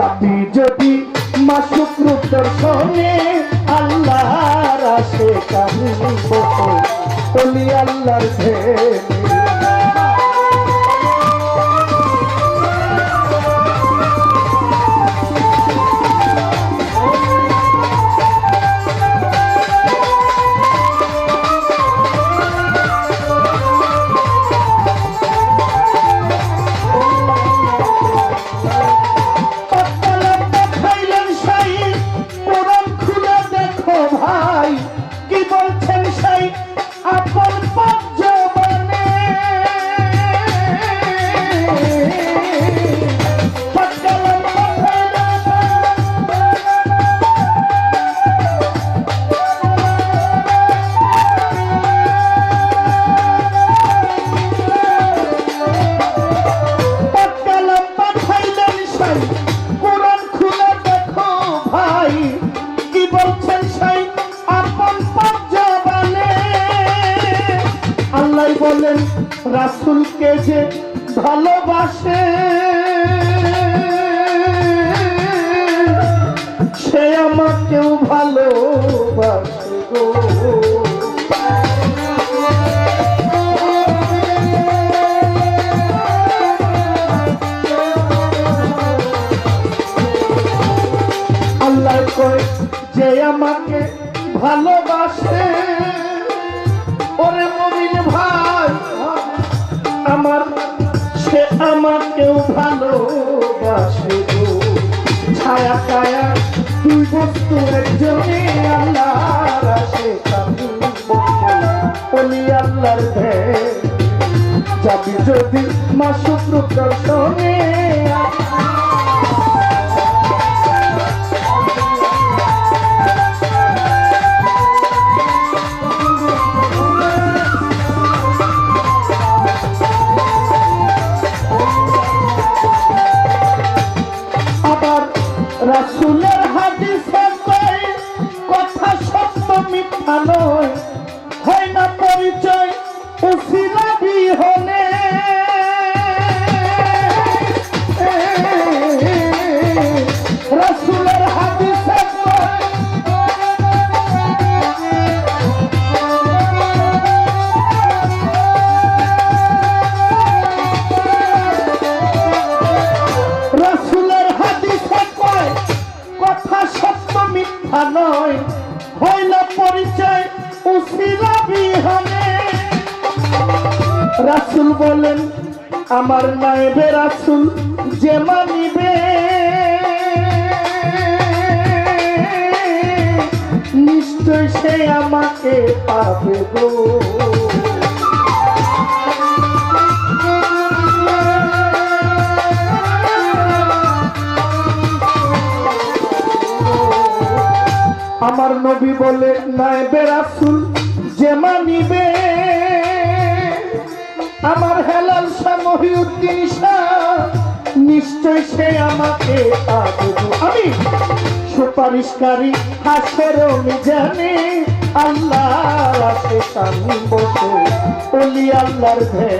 যাবি যদি মাসুক রূপ দর্শনে আল্লাহ আসে কাহিনী বলি আল্লাহর রাসূলকে যে ভালোবাসে সে আমাকেও ভালোবাসে গো। যে আমাকে ভালোবাসে। আমাকেও ভালোবাসে গো ছায়া কায়া দুই বস্তু একজনে আল্লাহর আসে আল্লাহর যাবি যদি মাসুক রূপ দর্শনে রাসুল বলেন, আমার নাইবে রাসুল যে মানিবে। নিশ্চয় সে আমাকে পাবে গো। আমার নবী বলে নাই বেরাসুল যে মানিবে। আমার হেলাল শাহ মহিউদ্দিন শাহ, নিশ্চয় সে আমাকে। আমি সুপারিশকারী হাসের জানে আল্লাহ বসে বলি আল্লাহর ভে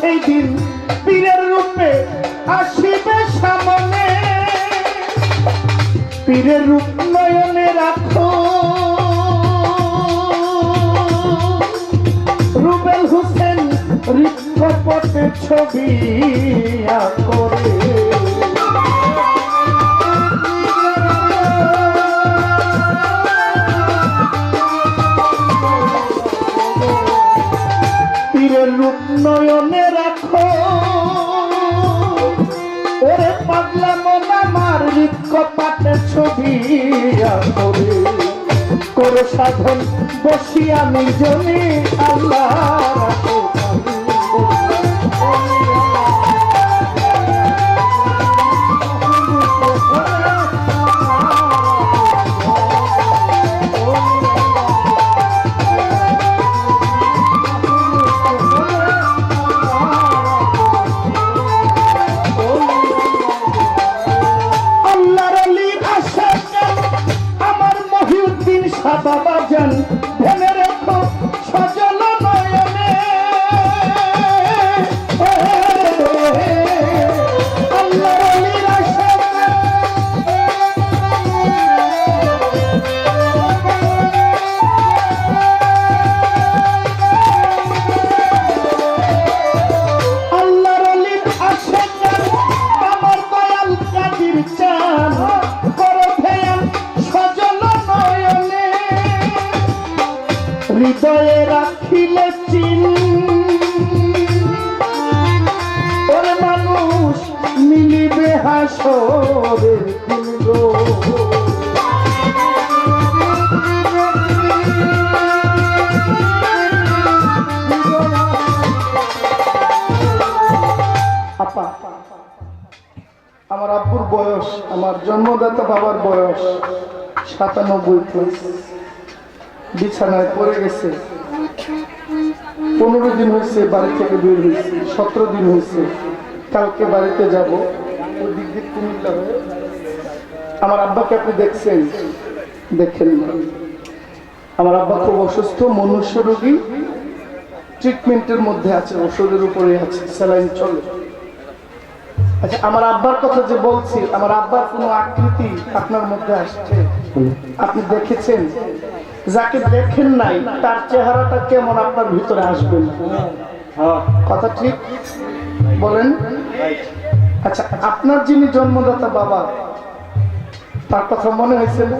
সেই দিন পীরের রূপে আসিবে সামনে। পীরের রূপ নয়নে রাখো। রুবেল হোসেন রিক্ষপটে ছবি করে সাধন বসিয়া নিজনে আল্লাহ। বাজান ভেবে আমার আব্বুর বয়স, আমার জন্মদাতা বাবার বয়স সাতানব্বই প্লাস বিছানায় পড়ে গেছে। পনেরো দিন হয়েছে বাড়ি থেকে বের হয়েছে সতেরো দিন হয়েছে কালকে বাড়িতে যাব। দিক কুমিল্লা হয়ে আমার আব্বাকে আপনি দেখছেন দেখেন আমার আব্বা খুব অসুস্থ মনুষ্য রোগী ট্রিটমেন্টের মধ্যে আছে ওষুধের উপরে আছে স্যালাইন চলে। আচ্ছা আমার আব্বার কথা যে বলছি আমার আব্বার কোনো আকৃতি আপনার মধ্যে আসছে? আপনি দেখেছেন? যাকে দেখেন নাই তার চেহারাটা কেমন আপনার ভিতরে আসবে না? কথা ঠিক? বলেন। আচ্ছা আপনার যিনি জন্মদাতা বাবা, তার কথা মনে হয়েছে না?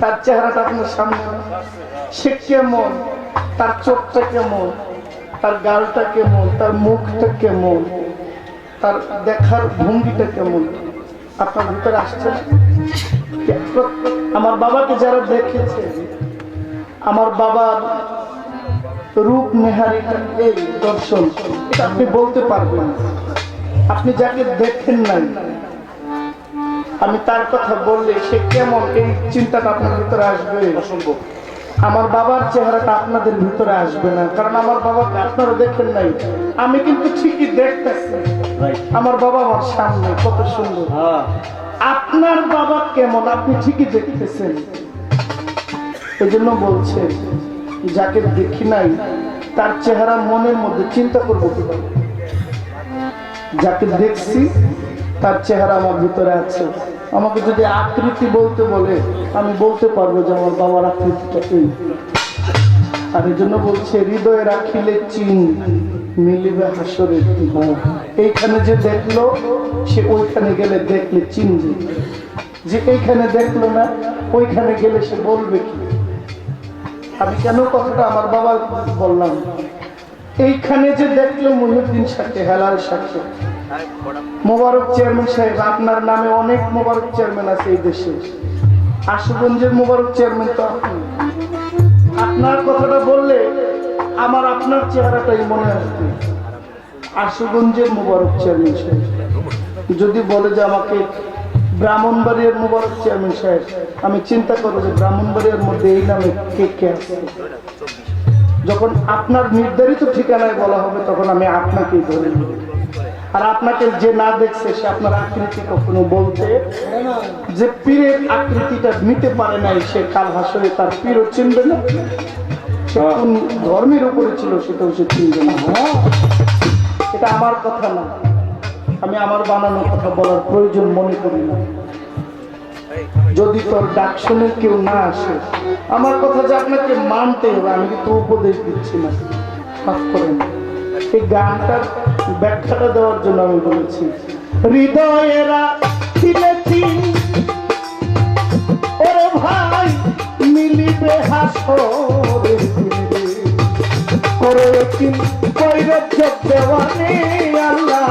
তার চেহারাটা আপনার সামনে সে কেমন? তার চোখটা কেমন? তার গালটা কেমন? তার মুখটা কেমন? তার দেখার ভঙ্গিটা কেমন? আপনার ভিতরে আসছে আমার বাবাকে যারা দেখেছে, আমার বাবার রূপ নেহারিটা এই দর্শন, এটা আপনি বলতে পারবেন। আপনি যাকে দেখেন নাই আমি তার কথা বললে সে কেমন এই চিন্তাটা আপনার ভিতরে আসবে? অসম্ভব। আমার বাবার চেহারাটা আপনাদের ভিতরে আসবে না কারণ আমার বাবাকে আপনারা দেখেন নাই। আমি কিন্তু ঠিকই দেখতেছি। আমার বাবা আমার সামনে কত সুন্দর। আপনার বাবা কেমন আপনি ঠিকই দেখতেছেন। এই জন্য বলছে যাকে দেখি নাই তার চেহারা মনের মধ্যে চিন্তা করব কি করে? যাকে দেখছি, তার চেহারা আমার ভিতরে আছে। আমাকে যদি আকৃতি বলতে বলে, আমি বলতে পারব যে আমার বাবার আকৃতিটা এই আর এই জন্য বলছে হৃদয়ে রাখিলে চিন মিলিবে হাসরের এইখানে যে দেখল, সে ওইখানে গেলে দেখলে চিনবে যে। এইখানে দেখল না, ওইখানে গেলে সে বলবে কি। আমি কেন কথাটা আমার বাবা বললাম? এইখানে যে দেখল মহিউদ্দিন সাথে হেলাল সাথে। মোবারক চেয়ারম্যান সাহেব, আপনার নামে অনেক মোবারক চেয়ারম্যান আছে এই দেশে। আশুগঞ্জের মোবারক চেয়ারম্যান তো আপনি। আপনার কথাটা বললে আমার আপনার চেহারাটাই মনে আসবে। আশুগঞ্জের মোবারক চেয়ারম্যান সাহেব। যদি বলে যে আমাকে ব্রাহ্মণবাড়িয়ার মোবারক চেয়ারম্যান সাহেব, আমি চিন্তা করব যে ব্রাহ্মণবাড়িয়ার মধ্যে এই নামে কে কে আছে। যখন আপনার নির্ধারিত ঠিকানায় বলা হবে তখন আমি আপনাকেই ধরে নেব। আর আপনাকে যে না দেখছে সে আপনার আকৃতি কখনো বলতে যে পীরের আকৃতিটা নিতে পারে নাই সে কাল হাসরে তার পীরও চিনবে না। সে কোন ধর্মের উপরে ছিল সেটাও সে চিনবে না। এটা আমার কথা না। আমি আমার বানানো কথা বলার প্রয়োজন মনে করি না। যদি তোর ডাক শুনে কেউ না আসে, আমার কথা যে আপনাকে মানতে হবে, আমি কিন্তু উপদেশ দিচ্ছি না। মাফ করেন। এই গানটার ব্যাখ্যাটা দেওয়ার জন্য আমি বলেছি। হৃদয়েরা ছিলেছি, ওরে ভাই, মিলিবে হাসরে। করে দেওয়ানে আল্লাহ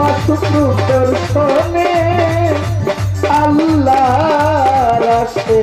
মাতুর দর্শনে আল্লাহ রাস্তে